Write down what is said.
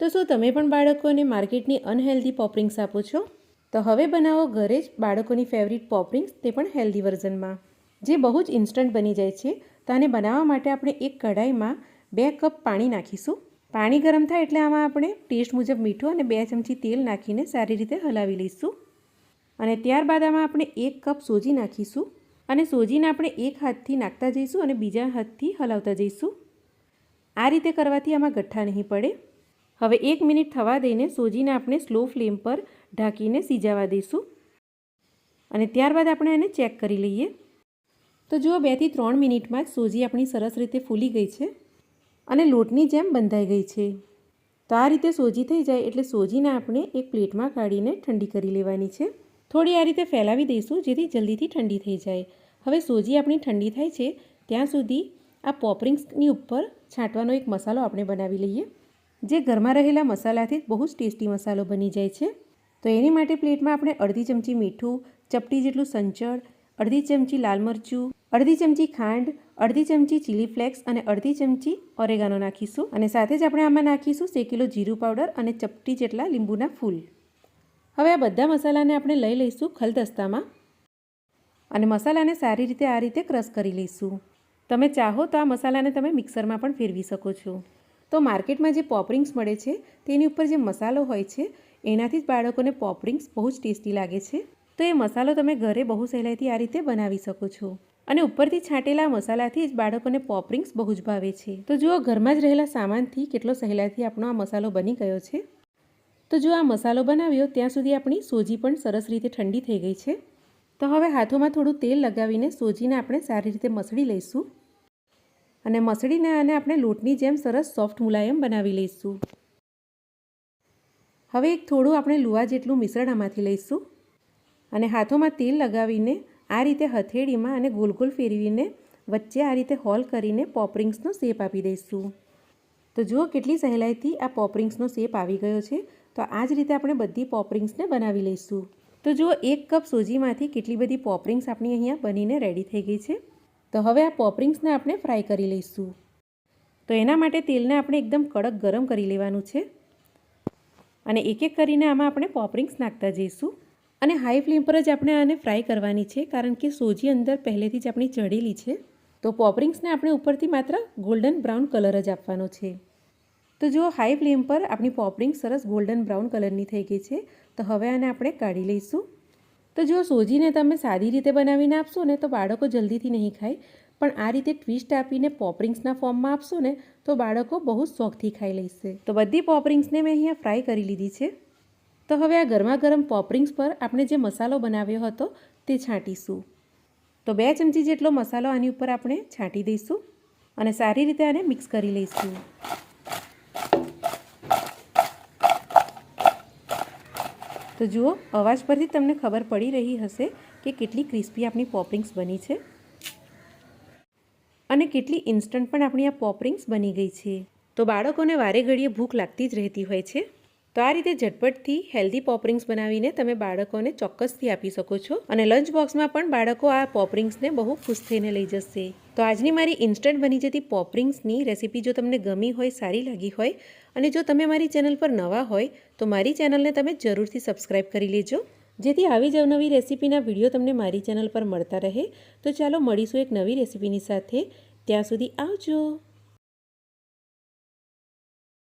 તો શું તમે પણ બાળકોને માર્કેટની અનહેલ્ધી પોપરિંગ્સ આપો છો? તો હવે બનાવો ઘરે જ બાળકોની ફેવરિટ પોપરિંગ્સ તે પણ હેલ્ધી વર્ઝનમાં. જે બહુ જ ઇન્સ્ટન્ટ બની જાય છે, તો આને બનાવવા માટે આપણે એક કઢાઈમાં બે કપ પાણી નાખીશું. પાણી ગરમ થાય એટલે આમાં આપણે ટેસ્ટ મુજબ મીઠું અને બે ચમચી તેલ નાખીને સારી રીતે હલાવી લઈશું. અને ત્યારબાદ આમાં આપણે એક કપ સોજી નાખીશું અને સોજીને આપણે એક હાથથી નાખતા જઈશું અને બીજા હાથથી હલાવતા જઈશું. આ રીતે કરવાથી આમાં ગઠ્ઠા નહીં પડે. હવે એક મિનિટ થવા દઈને સોજીને આપણે સ્લો ફ્લેમ પર ઢાંકીને સીજાવા દઈશું. અને ત્યારબાદ આપણે એને ચેક કરી લઈએ. તો જુઓ, બેથી ત્રણ મિનિટમાં જ સોજી આપણી સરસ રીતે ફૂલી ગઈ છે અને લોટની જેમ બંધાઈ ગઈ છે. તો આ રીતે સોજી થઈ જાય એટલે સોજીને આપણે એક પ્લેટમાં કાઢીને ઠંડી કરી લેવાની છે. થોડી આ રીતે ફેલાવી દઈશું જેથી જલ્દીથી ઠંડી થઈ જાય. હવે સોજી આપણી ઠંડી થાય છે, ત્યાં સુધી આ પોપરિંગ્સની ઉપર છાંટવાનો એક મસાલો આપણે બનાવી લઈએ. જે ઘરમાં રહેલા મસાલાથી બહુ જ ટેસ્ટી મસાલો બની જાય છે. તો એની માટે પ્લેટમાં આપણે અડધી ચમચી મીઠું, ચપટી જેટલું સંચળ, અડધી ચમચી લાલ મરચું, અડધી ચમચી ખાંડ, અડધી ચમચી ચીલી ફ્લેક્સ અને અડધી ચમચી ઓરેગાનો નાખીશું. અને સાથે જ આપણે આમાં નાખીશું શેકેલો જીરું પાવડર અને ચપટી જેટલા લીંબુના ફૂલ. હવે આ બધા મસાલાને આપણે લઈ લઈશું ખલદસ્તામાં. અને મસાલાને સારી રીતે આ રીતે ક્રશ કરી લઈશું. તમે ચાહો તો આ મસાલાને તમે મિક્સરમાં પણ ફેરવી શકો છો. તો માર્કેટમાં જે પોપરિંગ્સ મળે છે, તેની ઉપર જે મસાલો હોય છે, એનાથી જ બાળકોને પોપરિંગ્સ બહુ જ ટેસ્ટી લાગે છે. તો એ મસાલો તમે ઘરે બહુ સહેલાઈથી આ રીતે બનાવી શકો છો. અને ઉપરથી છાંટેલા મસાલાથી જ બાળકોને પોપરિંગ્સ બહુ જ ભાવે છે. તો જુઓ ઘરમાં જ રહેલા સામાનથી કેટલો સહેલાઈથી આપણો આ મસાલો બની ગયો છે. તો જો આ મસાલો બનાવ્યો, ત્યાં સુધી આપણી સોજી પણ સરસ રીતે ઠંડી થઈ ગઈ છે. તો હવે હાથોમાં થોડું તેલ લગાવીને સોજીને આપણે સારી રીતે મસળી લઈશું. અને મસળીને આને આપણે લોટની જેમ સરસ સોફ્ટ મુલાયમ બનાવી લઈશું. હવે એક થોડું આપણે લુવા જેટલું મિશ્રણ આમાંથી લઈશું. અને હાથોમાં તેલ લગાવીને આ રીતે હથેળીમાં અને ગોલ ગોલ ફેરવીને વચ્ચે આ રીતે હોલ કરીને પોપરિંગ્સનો શેપ આપી દઈશું. તો જુઓ કેટલી સહેલાઈથી આ પોપરિંગ્સનો શેપ આવી ગયો છે. તો આ જ રીતે આપણે બધી પોપરિંગ્સને બનાવી લઈશું. તો જુઓ એક કપ સોજીમાંથી કેટલી બધી પોપરિંગ્સ આપણી અહીંયા બનીને રેડી થઈ ગઈ છે. તો હવે આ પોપરિંગ્સને આપણે ફ્રાય કરી લઈશું. તો એના માટે તેલને આપણે એકદમ કડક ગરમ કરી લેવાનું છે. અને એક એક કરીને આમાં આપણે પોપરિંગ્સ નાખતા જઈશું. અને હાઈ ફ્લેમ પર જ આપણે આને ફ્રાય કરવાની છે, કારણ કે સોજી અંદર પહેલેથી જ આપણી ચડેલી છે. તો પોપરિંગ્સને આપણે ઉપરથી માત્ર ગોલ્ડન બ્રાઉન કલર જ આપવાનો છે. તો જુઓ હાઈ ફ્લેમ પર આપણી પોપરિંગ સરસ ગોલ્ડન બ્રાઉન કલરની થઈ ગઈ છે. તો હવે આને આપણે કાઢી લઈશું. તો જો સોજીને તમે સાદી રીતે બનાવીને આપશો ને તો બાળકો જલ્દીથી નહીં ખાય. પણ આ રીતે ટ્વિસ્ટ આપીને પોપરિંગ્સના ફોર્મમાં આપશો ને તો બાળકો બહુ જ શોખથી ખાઈ લેશે. તો બધી પોપરિંગ્સને મેં અહીંયા ફ્રાય કરી લીધી છે. તો હવે આ ગરમા ગરમ પોપરિંગ્સ પર આપણે જે મસાલો બનાવ્યો હતો તે છાંટીશું. તો બે ચમચી જેટલો મસાલો આની ઉપર આપણે છાંટી દઈશું અને સારી રીતે આને મિક્સ કરી લઈશું. તો જુઓ, અવાજ પરથી તમને ખબર પડી રહી હશે કે કેટલી ક્રિસ્પી આપણી પોપરિંગ્સ બની છે. અને કેટલી ઇન્સ્ટન્ટ પણ આપણી આ પોપરિંગ્સ બની ગઈ છે. તો બાળકોને વારે ઘડીએ ભૂખ લાગતી જ રહેતી હોય છે. તો આ રીતે ઝટપટથી હેલ્ધી પોપરિંગ્સ બનાવીને તમે બાળકોને ચોક્કસથી આપી શકો છો અને લંચ બોક્સમાં પણ બાળકો આ પોપરિંગ્સને બહુ ખુશ થઈને લઈ જશે. તો આજની મારી ઇન્સ્ટન્ટ બની જતી પોપરિંગ્સની રેસીપી જો તમને ગમી હોય, સારી લાગી હોય અને જો તમે મારી ચેનલ પર નવા હોય, તો મારી ચેનલને તમે જરૂરથી સબસ્ક્રાઈબ કરી લેજો. જેથી આવી જ અવનવી રેસીપીના વીડિયો તમને મારી ચેનલ પર મળતા રહે. તો ચાલો મળીશું એક નવી રેસીપીની સાથે. ત્યાં સુધી આવજો.